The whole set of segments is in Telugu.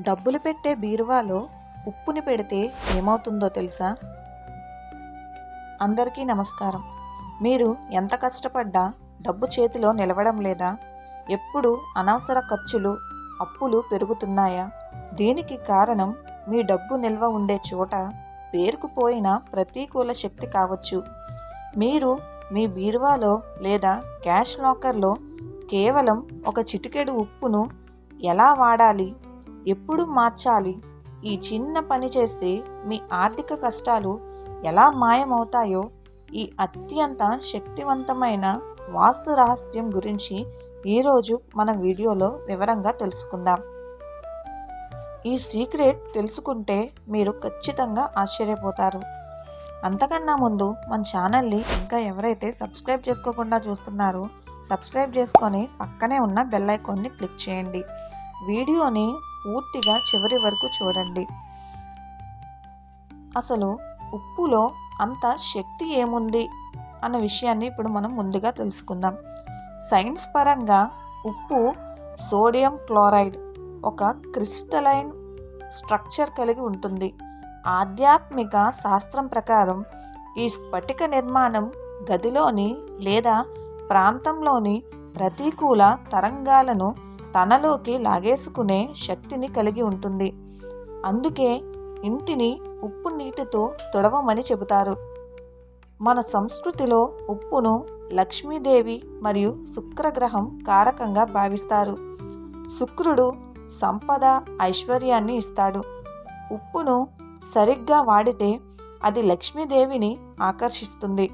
డబ్బులు పెట్టే బీరువాలో ఉప్పుని పెడితే ఏమవుతుందో తెలుసా? అందరికీ నమస్కారం. మీరు ఎంత కష్టపడ్డా డబ్బు చేతిలో నిలవడం లేదా? ఎప్పుడు అనవసర ఖర్చులు అప్పులు పెరుగుతున్నాయా? దీనికి కారణం మీ డబ్బు నిల్వ ఉండే చోట పేరుకుపోయిన ప్రతికూల శక్తి కావచ్చు. మీరు మీ బీరువాలో లేదా క్యాష్ లాకర్లో కేవలం ఒక చిటికెడు ఉప్పును ఎలా వాడాలి? ఎప్పుడు మార్చాలి? ఈ చిన్న పని చేస్తే మీ ఆర్థిక కష్టాలు ఎలా మాయమవుతాయో ఈ అత్యంత శక్తివంతమైన వాస్తు రహస్యం గురించి ఈరోజు మన వీడియోలో వివరంగా తెలుసుకుందాం. ఈ సీక్రెట్ తెలుసుకుంటే మీరు ఖచ్చితంగా ఆశ్చర్యపోతారు. అంతకన్నా ముందు మన ఛానల్ని ఇంకా ఎవరైతే సబ్స్క్రైబ్ చేసుకోకుండా చూస్తున్నారో సబ్స్క్రైబ్ చేసుకొని పక్కనే ఉన్న బెల్ ఐకాన్ని క్లిక్ చేయండి. వీడియోని పూర్తిగా చివరి వరకు చూడండి. అసలు ఉప్పులో అంత శక్తి ఏముంది? అన్న విషయాన్ని ఇప్పుడు మనం ముందుగా తెలుసుకుందాం. సైన్స్ పరంగా ఉప్పు సోడియం క్లోరైడ్ ఒక క్రిస్టలైన్ స్ట్రక్చర్ కలిగి ఉంటుంది. ఆధ్యాత్మిక శాస్త్రం ప్రకారం ఈ స్ఫటిక నిర్మాణం గదిలోని లేదా ప్రాంతంలోని ప్రతికూల తరంగాలను తనలోకి లాగేసుకునే శక్తిని కలిగి ఉంటుంది. అందుకే ఇంటిని ఉప్పు నీటితో తుడవమని చెబుతారు. మన సంస్కృతిలో ఉప్పును లక్ష్మీదేవి మరియు శుక్రగ్రహం కారకంగా భావిస్తారు. శుక్రుడు సంపద ఐశ్వర్యాన్ని ఇస్తాడు. ఉప్పును సరిగ్గా వాడితే అది లక్ష్మీదేవిని ఆకర్షిస్తుంది.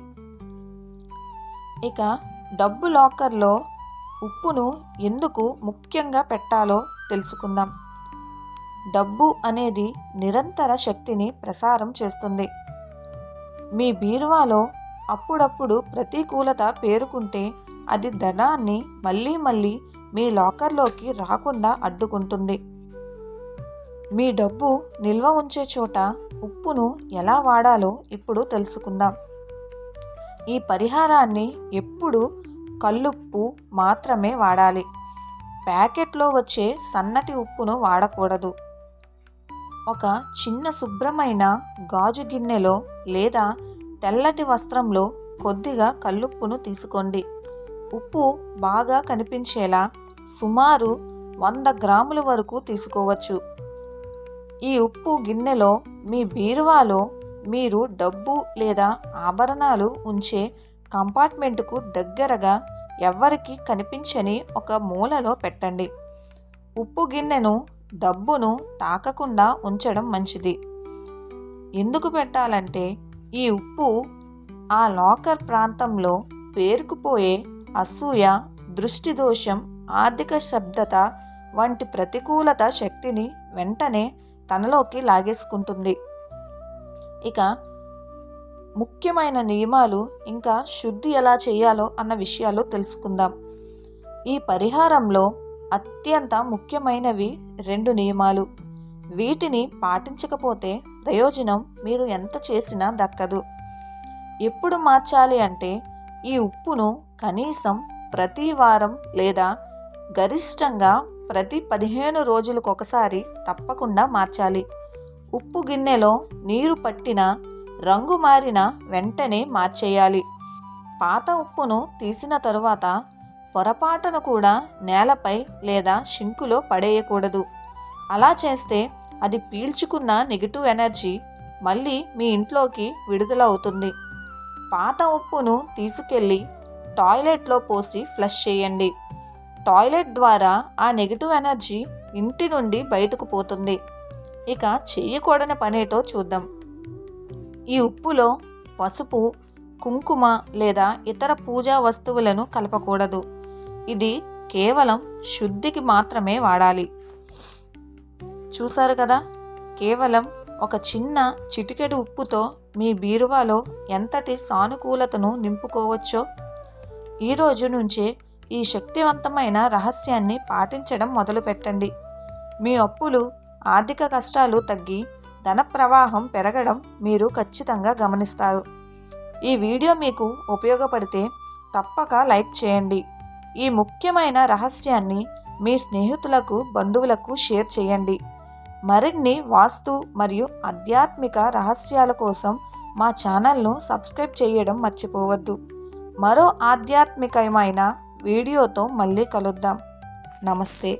ఇక డబ్బు లాకర్లో ఉప్పును ఎందుకు ముఖ్యంగా పెట్టాలో తెలుసుకుందాం. డబ్బు అనేది నిరంతర శక్తిని ప్రసారం చేస్తుంది. మీ బీరువాలో అప్పుడప్పుడు ప్రతికూలత పేరుకుంటే అది ధనాన్ని మళ్ళీ మళ్ళీ మీ లాకర్లోకి రాకుండా అడ్డుకుంటుంది. మీ డబ్బు నిల్వ ఉంచే చోట ఉప్పును ఎలా వాడాలో ఇప్పుడు తెలుసుకుందాం. ఈ పరిహారాన్ని ఎప్పుడు కల్లుప్పు మాత్రమే వాడాలి. ప్యాకెట్లో వచ్చే సన్నటి ఉప్పును వాడకూడదు. ఒక చిన్న శుభ్రమైన గాజు గిన్నెలో లేదా తెల్లటి వస్త్రంలో కొద్దిగా కల్లుప్పును తీసుకోండి. ఉప్పు బాగా కనిపించేలా సుమారు వంద గ్రాముల వరకు తీసుకోవచ్చు. ఈ ఉప్పు గిన్నెలో మీ బీరువాలో మీరు డబ్బు లేదా ఆభరణాలు ఉంచే కంపార్ట్మెంట్కు దగ్గరగా ఎవ్వరికి కనిపించని ఒక మూలలో పెట్టండి. ఉప్పు గిన్నెను డబ్బును తాకకుండా ఉంచడం మంచిది. ఎందుకు పెట్టాలంటే ఈ ఉప్పు ఆ లాకర్ ప్రాంతంలో పేరుకుపోయే అసూయ దృష్టి దోషం ఆర్థిక శబ్దత వంటి ప్రతికూలత శక్తిని వెంటనే తనలోకి లాగేసుకుంటుంది. ఇక ముఖ్యమైన నియమాలు ఇంకా శుద్ధి ఎలా చేయాలో అన్న విషయాలు తెలుసుకుందాం. ఈ పరిహారంలో అత్యంత ముఖ్యమైనవి రెండు నియమాలు. వీటిని పాటించకపోతే ప్రయోజనం మీరు ఎంత చేసినా దక్కదు. ఎప్పుడు మార్చాలి అంటే ఈ ఉప్పును కనీసం ప్రతి వారం లేదా గరిష్టంగా ప్రతి పదిహేను రోజులకు ఒకసారి తప్పకుండా మార్చాలి. ఉప్పు గిన్నెలో నీరు పట్టిన రంగు మారిన వెంటనే మార్చేయాలి. పాత ఉప్పును తీసిన తరువాత పొరపాటును కూడా నేలపై లేదా షింకులో పడేయకూడదు. అలా చేస్తే అది పీల్చుకున్న నెగిటివ్ ఎనర్జీ మళ్ళీ మీ ఇంట్లోకి విడుదల అవుతుంది పాత ఉప్పును తీసుకెళ్ళి టాయిలెట్లో పోసి ఫ్లష్ చేయండి. టాయిలెట్ ద్వారా ఆ నెగిటివ్ ఎనర్జీ ఇంటి నుండి బయటకు పోతుంది. ఇక చేయకూడని పనేటో చూద్దాం. ఈ ఉప్పులో పసుపు కుంకుమ లేదా ఇతర పూజా వస్తువులను కలపకూడదు. ఇది కేవలం శుద్ధికి మాత్రమే వాడాలి. చూసారు కదా? కేవలం ఒక చిన్న చిటికెడు ఉప్పుతో మీ బీరువాలో ఎంతటి సానుకూలతను నింపుకోవచ్చో? ఈ రోజు నుంచే ఈ శక్తివంతమైన రహస్యాన్ని పాటించడం మొదలుపెట్టండి. మీ అప్పులు ఆర్థిక కష్టాలు తగ్గి ధన ప్రవాహం పెరగడం మీరు ఖచ్చితంగా గమనిస్తారు. ఈ వీడియో మీకు ఉపయోగపడితే తప్పక లైక్ చేయండి. ఈ ముఖ్యమైన రహస్యాన్ని మీ స్నేహితులకు బంధువులకు షేర్ చేయండి. మరిన్ని వాస్తు మరియు ఆధ్యాత్మిక రహస్యాల కోసం మా ఛానల్ను సబ్స్క్రైబ్ చేయడం మర్చిపోవద్దు. మరో ఆధ్యాత్మికమైన వీడియోతో మళ్ళీ కలుద్దాం. నమస్తే.